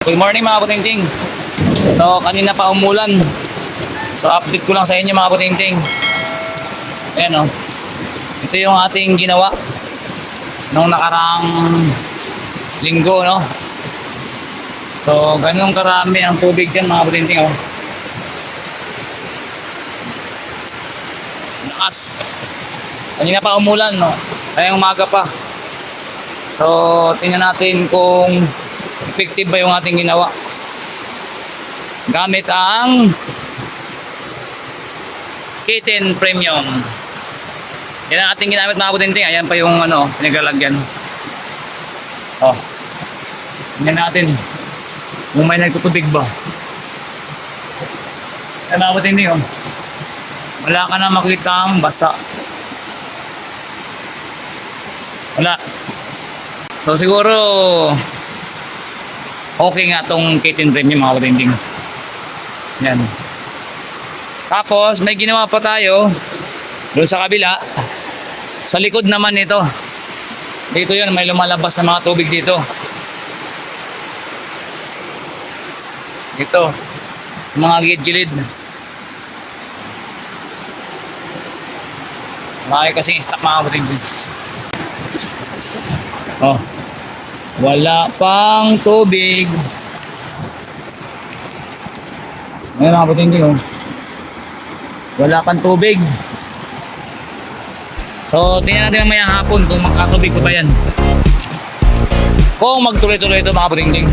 Good morning mga butingting. So kanina pa umulan. So update ko lang sa inyo mga butingting. Ayan o. Ito yung ating ginawa nung nakarang linggo no. So ganun karami ang tubig dyan mga butingting oh. Lakas. Kanina pa umulan no. Kaya umaga pa. So tingnan natin kung effective ba yung ating ginawa. Gamit ang Kitten Premium. Yan ang ating ginamit mga butinting. Ayan pa yung ano, pinaglalagyan. Oh. Tingnan natin kung may nagtutubig ba. Ayan mga butinting oh. Wala ka na makita ang basa. Wala. So siguro okay nga tong kitten premium mga katinding. Yan. Tapos may ginawa pa tayo doon sa kabila. Sa likod naman nito. Dito yun, may lumalabas na mga tubig dito. Ito. Mga gilid-gilid. Marami kasing stock mga katinding. Oh. Wala pang tubig. Ngayon mga puting oh. Wala pang tubig. So, tingnan natin mamaya hapon kung magkatubig pa ba yan. Kung magtuloy-tuloy ito mga puting